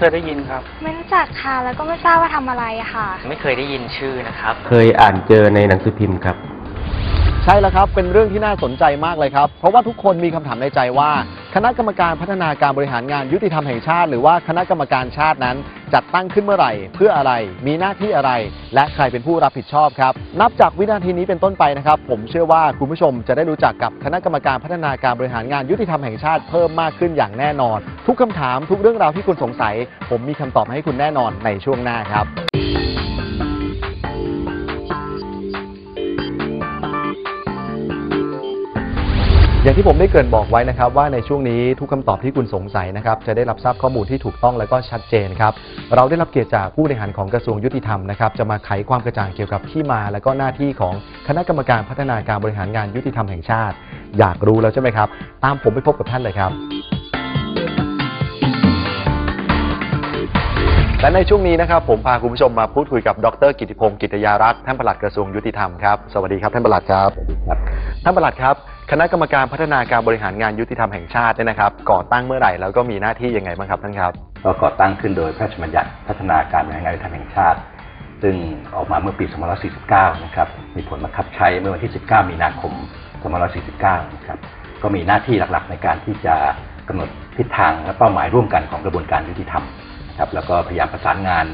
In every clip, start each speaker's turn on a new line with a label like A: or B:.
A: เคยได้ยินครับ
B: ไม่รู้จักค่ะ แล้วก็ไม่ทราบว่าทำอะไรอะค่ะ
A: ไม่เคยได้ยินชื่อนะครับ
C: เคยอ่านเจอในหนังสือพิมพ์ครับ
D: ใช่แล้วครับ เป็นเรื่องที่น่าสนใจมากเลยครับ เพราะว่าทุกคนมีคำถามในใจว่า คณะกรรมการพัฒนาการบริหารงานยุติธรรมแห่งชาติ หรือว่าคณะกรรมการชาตินั้น จัดตั้งขึ้นเมื่อไหร่ เพื่ออะไร มีหน้าที่อะไร และใครเป็นผู้รับผิดชอบครับ นับจากวินาทีนี้เป็นต้นไปนะครับ ผมเชื่อว่าคุณผู้ชมจะได้รู้จักกับคณะกรรมการพัฒนาการบริหารงานยุติธรรมแห่งชาติเพิ่มมากขึ้นอย่างแน่นอน ทุกคำถามทุกเรื่องราวที่คุณสงสัย ผมมีคำตอบให้คุณแน่นอนในช่วงหน้าครับ อย่างที่ผมได้เกริ่นบอกไว้นะครับว่าในช่วงนี้ทุกคำตอบที่คุณสงสัยนะครับจะได้รับทราบข้อมูลที่ถูกต้องและก็ชัดเจนครับเราได้รับเกียรติจากผู้บริหารของกระทรวงยุติธรรมนะครับจะมาไขความกระจ่างเกี่ยวกับที่มา และก็หน้าที่ของคณะกรรมการพัฒนาการบริหารงานยุติธรรมแห่งชาติ อยากรู้แล้วใช่ไหมครับ ตามผมไปพบกับท่านเลยครับและในช่วงนี้นะครับผมพาคุณผู้ชมมาพูดคุยกับดรกิติพงศ์กิตยารักษ์ท่านปลัดกระทรวงยุติธรรมครับสวัสดีครับท่านปลัดครับท่านปลัดครับ คณะกรรมการพัฒนาการบริหารงานยุติธรรมแห่งชาติเนี่ยนะครับ ก่อตั้งเมื่อไหร่แล้วก็มีหน้าที่ยังไงบ้างครับท่านครับ
E: ก็ก่อตั้งขึ้นโดยพระราชบัญญัติพัฒนาการบริหารงานยุติธรรมแห่งชาติ ซึ่งออกมาเมื่อปี 2549 นะครับ มีผลบังคับใช้เมื่อวันที่ 19 มีนาคม 2549 นะครับ ก็มีหน้าที่หลักๆในการที่จะกำหนดทิศทางและเป้าหมายร่วมกันของกระบวนการยุติธรรมนะครับ แล้วก็พยายามประสานงาน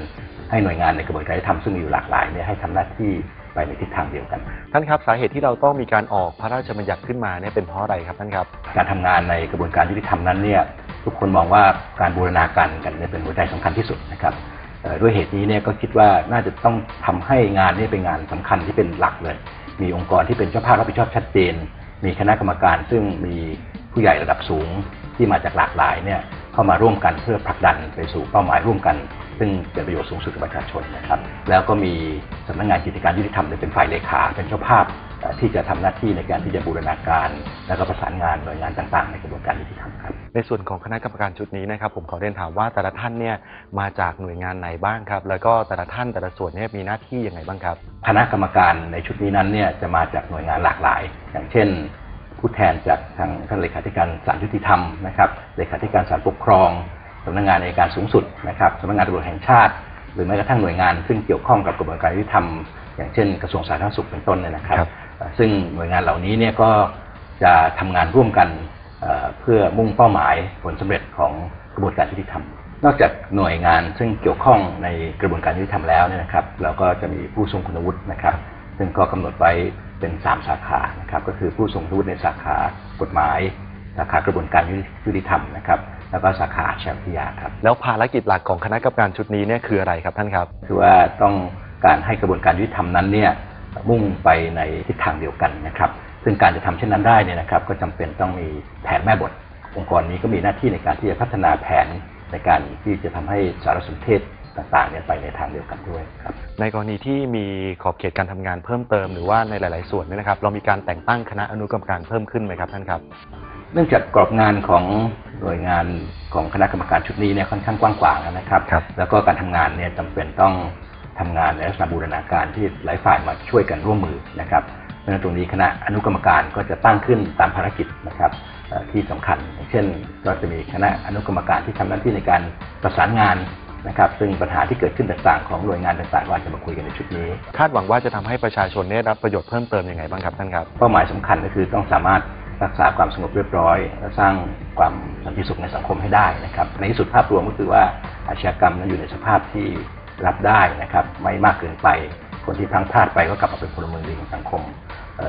E: ให้หน่วยงานในกระบวนการยุติธรรมซึ่งมีอยู่หลากหลายเนี่ยให้ทำหน้าที่ ไปในทิศทางเดียวกัน
D: ท่านครับสาเหตุที่เราต้องมีการออกพระราชบัญญัติขึ้นมาเนี่ยเป็นเพราะอะไรครับท่านครับ
E: การทำงานในกระบวนการยุติธรรมนั้นเนี่ยทุกคนมองว่าการบูรณาการกันเนี่ยเป็นหัวใจสำคัญที่สุดนะครับเอ่อด้วยเหตุนี้เนี่ยก็คิดว่าน่าจะต้องทำให้งานนี้เป็นงานสำคัญที่เป็นหลักเลย มีองค์กรที่เป็นเจ้าภาพรับผิดชอบชัดเจน มีคณะกรรมการซึ่งมีผู้ใหญ่ระดับสูงที่มาจากหลากหลายเนี่ยเข้ามาร่วมกันเพื่อผลักดันไปสู่เป้าหมายร่วมกัน ซึ่งเป็นประโยชน์สูงสุดกับประชาชนนะครับ แล้วก็มีสำนักงานกิจการยุติธรรมเนี่ยเป็นฝ่ายเลขาเป็นเจ้าภาพเอ่อที่จะทำหน้าที่ในการที่จะบูรณาการ และก็ประสานงานหน่วยงานต่างๆ ในกระบวนการยุติธรรมครับ
D: ในส่วนของคณะกรรมการชุดนี้นะครับ ผมขอเรียนถามว่าแต่ละท่านเนี่ยมาจากหน่วยงานไหนบ้างครับ แล้วก็แต่ละท่านแต่ละส่วนเนี่ยมีหน้าที่ยังไงบ้างครับ
E: คณะกรรมการในชุดนี้นั้นเนี่ยจะมาจากหน่วยงานหลากหลาย อย่างเช่น ผู้แทนจากทางท่านเลขาธิการศาลยุติธรรมนะครับเลขาธิการศาลปกครอง สำนักงานในการสูงสุดนะครับสำนักงานตำรวจแห่งชาติ หรือแม้กระทั่งหน่วยงานซึ่งเกี่ยวข้องกับกระบวนการยุติธรรมอย่างเช่นกระทรวงสาธารณสุขเป็นต้นเนี่ยนะครับ
D: ครับ
E: เอ่อซึ่งหน่วยงานเหล่านี้เนี่ยก็จะทำงานร่วมกันเอ่อเพื่อมุ่งเป้าหมายผลสำเร็จของกระบวนการยุติธรรม นอกจากหน่วยงานซึ่งเกี่ยวข้องในกระบวนการยุติธรรมแล้วเนี่ยนะครับ เราก็จะมีผู้ทรงคุณวุฒินะครับ ซึ่งก็กำหนดไว้เป็น 3 สาขานะครับ ก็คือผู้ทรงคุณวุฒิในสาขากฎหมาย สาขากระบวนการยุติธรรมนะครับ แล้วก็สาขาอาชญาวิทยาครับ
D: แล้วภารกิจหลักของคณะกรรมการชุดนี้เนี่ยคืออะไรครับท่านครับ
E: คือว่าต้องการให้กระบวนการยุติธรรมนั้นเนี่ยมุ่งไปในทิศทางเดียวกันนะครับ ซึ่งการจะทำเช่นนั้นได้เนี่ยนะครับ ก็จำเป็นต้องมีแผนแม่บท องค์กรนี้ก็มีหน้าที่ในการที่จะพัฒนาแผนในการที่จะทำให้สารสนเทศต่างๆเนี่ยไปในทางเดียวกันด้วยครับ
D: ในกรณีที่มีขอบเขตการทำงานเพิ่มเติมหรือว่าในหลาย ๆ ส่วนเนี่ยนะครับ เรามีการแต่งตั้งคณะอนุกรรมการเพิ่มขึ้นไหมครับท่านครับ
E: เนื่องจากกรอบงานของหน่วยงานของคณะกรรมการชุดนี้เนี่ยค่อนข้างกว้างขวางนะครับ
D: ครับ
E: แล้วก็การทำงานเนี่ยจำเป็นต้องทำงานในลักษณะบูรณาการที่หลายฝ่ายมาช่วยกันร่วมมือนะครับเพราะฉะนั้นตรงนี้คณะอนุกรรมการก็จะตั้งขึ้นตามภารกิจนะครับเอ่อที่สำคัญอย่างเช่นก็จะมีคณะอนุกรรมการที่ทำหน้าที่ในการประสานงานนะครับซึ่งปัญหาที่เกิดขึ้นต่างๆ ของหน่วยงานต่างๆก็อาจจะมาคุยกันในชุดนี้
D: คาดหวังว่าจะทำให้ประชาชนได้รับประโยชน์เพิ่มเติมยังไงบ้างครับท่านครับ
E: เป้าหมายสำคัญก็คือต้องสามารถ รักษาความสงบเรียบร้อย และสร้างความสันติสุขในสังคมให้ได้นะครับ ในที่สุดภาพรวมก็คือว่าอาชญากรรมนั้นอยู่ในสภาพที่รับได้นะครับ ไม่มากเกินไป คนที่พลังพลาดไปก็กลับมาเป็นพลเมืองดีของสังคม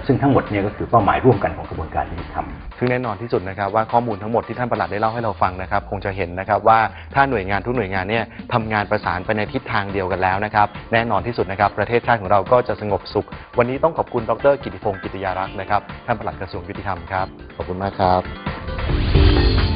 E: ซึ่งทั้งหมดเนี่ยก็คือเป้าหมายร่วมกันของกระบวนการยุติธรรม
D: ซึ่งแน่นอนที่สุดนะครับว่าข้อมูลทั้งหมดที่ท่านประหลัดได้เล่าให้เราฟังนะครับ คงจะเห็นนะครับว่าถ้าหน่วยงานทุกหน่วยงานเนี่ยทำงานประสานไปในทิศทางเดียวกันแล้วนะครับ แน่นอนที่สุดนะครับ ประเทศชาติของเราก็จะสงบสุข วันนี้ต้องขอบคุณดร กิติพงศ์กิติยารักษ์นะครับท่านประหลัดกระทรวงยุติธรรมครับขอบคุณมากครับ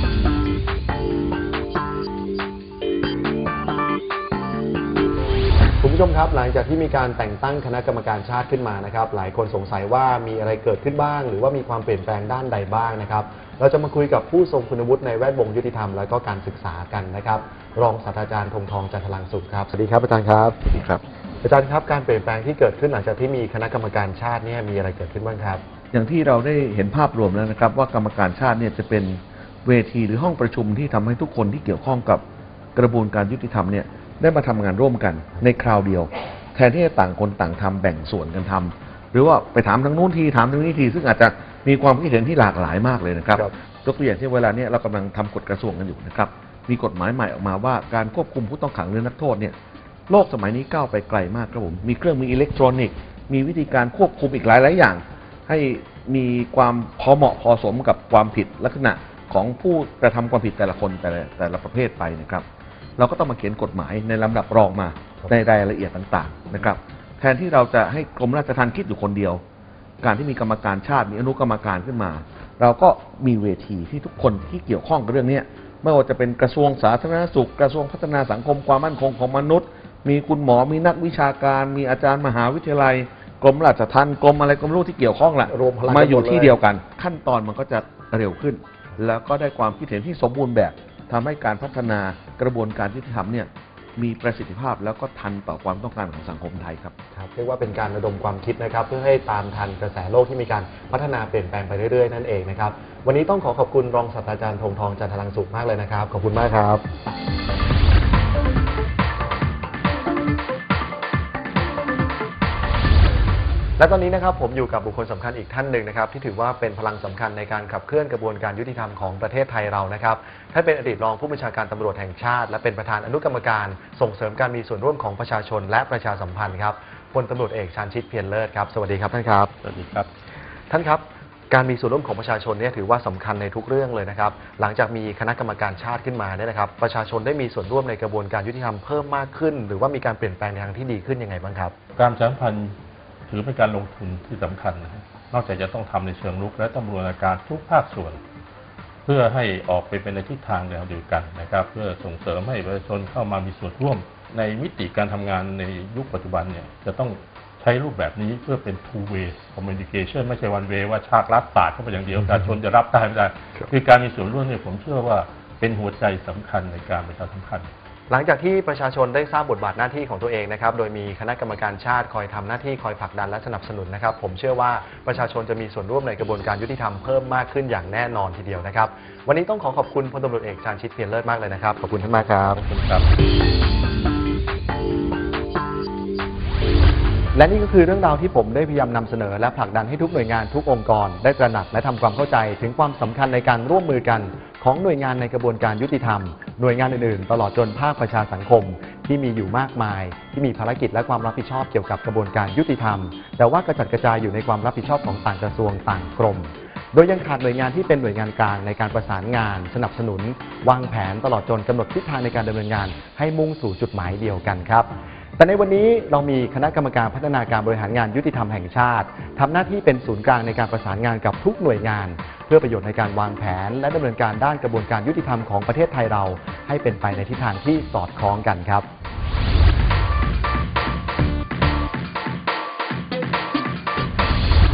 D: ผู้ชมครับหลังจากที่มีการแต่งตั้งคณะกรรมการชาติขึ้นมานะครับ หลายคนสงสัยว่ามีอะไรเกิดขึ้นบ้าง หรือว่ามีความเปลี่ยนแปลงด้านใดบ้างนะครับ เราจะมาคุยกับผู้ทรงคุณวุฒิในแวดวงยุติธรรมและก็การศึกษากันนะครับ รองศาสตราจารย์ธงทองจันทลังสุขครับสวัสดีครับอาจารย์ครับสวัสดีครับ อาจารย์ครับการเปลี่ยนแปลงที่เกิดขึ้นหลังจากที่มีคณะกรรมการชาติเนี่ยมีอะไรเกิดขึ้นบ้างครับ
F: อย่างที่เราได้เห็นภาพรวมแล้วนะครับว่ากรรมการชาติเนี่ยจะเป็นเวทีหรือห้องประชุมที่ทำให้ทุกคนที่เกี่ยวข้องกับกระบวนการยุติธรรมเนี่ย ได้มาทำงานร่วมกันในคราวเดียว แทนที่จะต่างคนต่างทำแบ่งส่วนกันทำหรือว่าไปถามทางนู้นทีถามทางนี้ที ซึ่งอาจจะมีความคิดเห็นที่หลากหลายมากเลยนะครับ
D: ครับ
F: ยกตัวอย่างที่เวลาเนี้เรากำลังทำกฎกระทรวงกันอยู่นะครับมีกฎหมายใหม่ออกมาว่าการควบคุมผู้ต้องขังหรือนักโทษเนี่ยโลกสมัยนี้ก้าวไปไกลมากครับผมมีเครื่องมืออิเล็กทรอนิกส์มีวิธีการควบคุมอีกหลายหลายๆอย่าง ให้มีความพอเหมาะพอสมกับความผิดลักษณะของผู้กระทำความผิดแต่ละคนแต่ละแต่ละประเภทไปนะครับ เราก็ต้องมาเขียนกฎหมายในลำดับรองมาในรายละเอียดต่างๆนะครับ แทนที่เราจะให้กรมราชทัณฑ์คิดอยู่คนเดียว การที่มีกรรมการชาติมีอนุกรรมการขึ้นมา เราก็มีเวทีที่ทุกคนที่เกี่ยวข้องกับเรื่องเนี้ยไม่ว่าจะเป็นกระทรวงสาธารณสุข กระทรวงพัฒนาสังคมความมั่นคงของมนุษย์ มีคุณหมอมีนักวิชาการ มีอาจารย์มหาวิทยาลัยกรมราชทัณฑ์กรมอะไรก็ไม่รู้ที่เกี่ยวข้องแหละ
D: รวมพลังกัน
F: มาอยู่
D: หมดเลย
F: ที่เดียวกัน ขั้นตอนมันก็จะเร็วขึ้น แล้วก็ได้ความคิดเห็นที่สมบูรณ์แบบ ทำให้การพัฒนากระบวนการยุติธรรมเนี่ยมีประสิทธิภาพแล้วก็ทันต่อความต้องการของสังคมไทยครับ
D: ครับเรียกว่าเป็นการระดมความคิดนะครับ เพื่อให้ตามทันกระแสโลกที่มีการพัฒนาเปลี่ยนแปลงไปเรื่อยๆนั่นเองนะครับวันนี้ต้องขอขอบคุณรองศาสตราจารย์ธงทองจันทรังสุขมากเลยนะครับ ขอบคุณมากครับ และตอนนี้นะครับผมอยู่กับบุคคลสำคัญอีกท่านหนึ่งนะครับที่ถือว่าเป็นพลังสำคัญในการขับเคลื่อนกระบวนการยุติธรรมของประเทศไทยเรานะครับท่านเป็นอดีตรองผู้บัญชาการตำรวจแห่งชาติ และเป็นประธานอนุกรรมการส่งเสริมการมีส่วนร่วมของประชาชน และประชาสัมพันธ์ครับพลตำรวจเอกชาญชิตเพียรเลิศครับสวัสดีครับท่านครับ
E: สวัสดีครับ
D: ท่านครับ การมีส่วนร่วมของประชาชนเนี่ยถือว่าสำคัญในทุกเรื่องเลยนะครับ หลังจากมีคณะกรรมการชาติขึ้นมาเนี่ยนะครับ ประชาชนได้มีส่วนร่วมในกระบวนการยุติธรรมเพิ่มมากขึ้น หรือว่ามีการเปลี่ยนแปลงในทางที่ดีขึ้นยังไงบ้างครับ
A: การประชาสัมพันธ์ ถือเป็นการลงทุนที่สำคัญนะฮะนอกจากจะต้องทำในเชิงรุก และต้องบูรณาการทุกภาคส่วน เพื่อให้ออกไปเป็นในทิศทางแนวเดียวกันนะครับ เพื่อส่งเสริมให้ประชาชนเข้ามามีส่วนร่วม ในมิติการทำงานในยุคปัจจุบันเนี่ยจะต้องใช้รูปแบบนี้เพื่อเป็น two way communication ไม่ใช่ one way ว่าชากรัดปาดเข้าไปอย่างเดียวประชาชนจะรับได้ไม่ได้ คือการมีส่วนร่วมเนี่ยผมเชื่อว่าเป็นหัวใจสำคัญในการประชาสัมพันธ์
D: หลังจากที่ประชาชนได้ทราบบทบาทหน้าที่ของตัวเองนะครับ โดยมีคณะกรรมการชาติคอยทำหน้าที่คอยผลักดันและสนับสนุนนะครับ ผมเชื่อว่าประชาชนจะมีส่วนร่วมในกระบวนการยุติธรรมเพิ่มมากขึ้นอย่างแน่นอนทีเดียวนะครับ วันนี้ต้องขอขอบคุณพลตำรวจเอกชาญชิตเพียรเลิศมากเลยนะครับ ขอบคุณท่านมากครับ
A: ขอบคุณครับ
D: และนี่ก็คือเรื่องราวที่ผมได้พยายามนำเสนอ และผลักดันให้ทุกหน่วยงานทุกองค์กร ได้ตระหนักและทำความเข้าใจ ถึงความสำคัญในการร่วมมือกัน ของหน่วยงานในกระบวนการยุติธรรม หน่วยงานอื่นๆ ตลอดจนภาคประชาสังคม ที่มีอยู่มากมาย ที่มีภารกิจและความรับผิดชอบเกี่ยวกับกระบวนการยุติธรรม แต่ว่ากระจัดกระจายอยู่ในความรับผิดชอบของต่างกระทรวงต่างกรม โดยยังขาดหน่วยงานที่เป็นหน่วยงานกลางในการประสานงาน สนับสนุน วางแผนตลอดจนกำหนดทิศทางในการดำเนินงาน ให้มุ่งสู่จุดหมายเดียวกันครับ แต่ในวันนี้เรามีคณะกรรมการพัฒนาการบริหารงานยุติธรรมแห่งชาติทำหน้าที่เป็นศูนย์กลางในการประสานงานกับทุกหน่วยงาน เพื่อประโยชน์ในการวางแผน และดำเนินการด้านกระบวนการยุติธรรมของประเทศไทยเรา ให้เป็นไปในทิศทางที่สอดคล้องกันครับ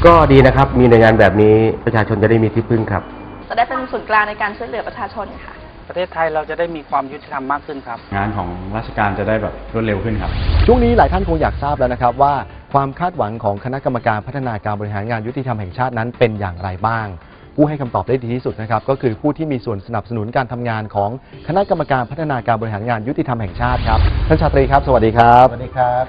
C: ก็ดีนะครับ มีหน่วยงานแบบนี้ประชาชนจะได้มีที่พึ่งครับ
G: จะได้เป็นศูนย์กลางในการช่วยเหลือประชาชนค่ะ
H: ประเทศไทยเราจะได้มีความยุติธรรมมากขึ้นครับ
I: งานของราชการจะได้แบบรวดเร็วขึ้นครับ
D: ช่วงนี้หลายท่านคงอยากทราบแล้วนะครับว่าความคาดหวังของคณะกรรมการพัฒนาการบริหารงานยุติธรรมแห่งชาตินั้นเป็นอย่างไรบ้าง ผู้ให้คำตอบได้ดีที่สุดนะครับก็คือผู้ที่มีส่วนสนับสนุนการทำงานของคณะกรรมการพัฒนาการบริหารงานยุติธรรมแห่งชาติครับท่านชาตรีครับ สวัสดีครับ
I: สวัสดีครับ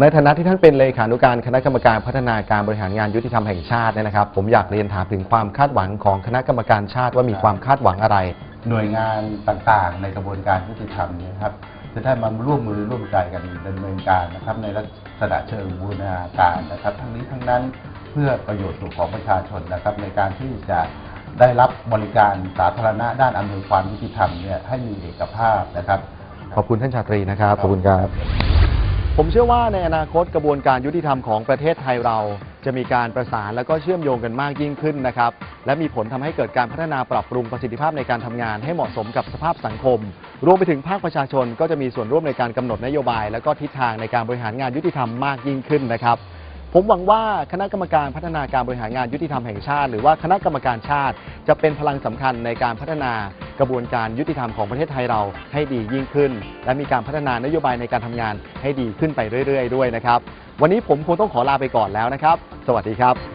D: ในฐานะที่ท่านเป็นเลขานุการคณะกรรมการพัฒนาการบริหารงานยุติธรรมแห่งชาติเนี่ยนะครับ ผมอยากเรียนถามถึงความคาดหวังของคณะกรรมการชาติว่ามีความคาดหวังอะไร
I: หน่วยงานต่างๆ ในกระบวนการยุติธรรมเนี้ครับจะได้มาร่วมมือร่วมใจกันดำเนินการนะครับ ในลักษณะเชิงบูรณาการนะครับ ทั้งนี้ทั้งนั้นเพื่อประโยชน์สุขของประชาชนนะครับ ในการที่จะได้รับบริการสาธารณะด้านอำนวยความยุติธรรมเนี่ยให้มีเอกภาพนะครับ
D: ขอบคุณท่านชาตรีนะครับ ขอบคุณครับ ผมเชื่อว่าในอนาคตกระบวนการยุติธรรมของประเทศไทยเรา จะมีการประสานและก็เชื่อมโยงกันมากยิ่งขึ้นนะครับ และมีผลทำให้เกิดการพัฒนาปรับปรุงประสิทธิภาพในการทำงานให้เหมาะสมกับสภาพสังคม รวมไปถึงภาคประชาชนก็จะมีส่วนร่วมในการกำหนดนโยบาย และก็ทิศทางในการบริหารงานยุติธรรมมากยิ่งขึ้นนะครับ ผมหวังว่าคณะกรรมการพัฒนาการบริหารงานยุติธรรมแห่งชาติ หรือว่าคณะกรรมการชาติ จะเป็นพลังสำคัญในการพัฒนากระบวนการยุติธรรมของประเทศไทยเราให้ดียิ่งขึ้น และมีการพัฒนานโยบายในการทำงานให้ดีขึ้นไปเรื่อย ๆ ด้วยนะครับ วันนี้ผมคงต้องขอลาไปก่อนแล้วนะครับ สวัสดีครับ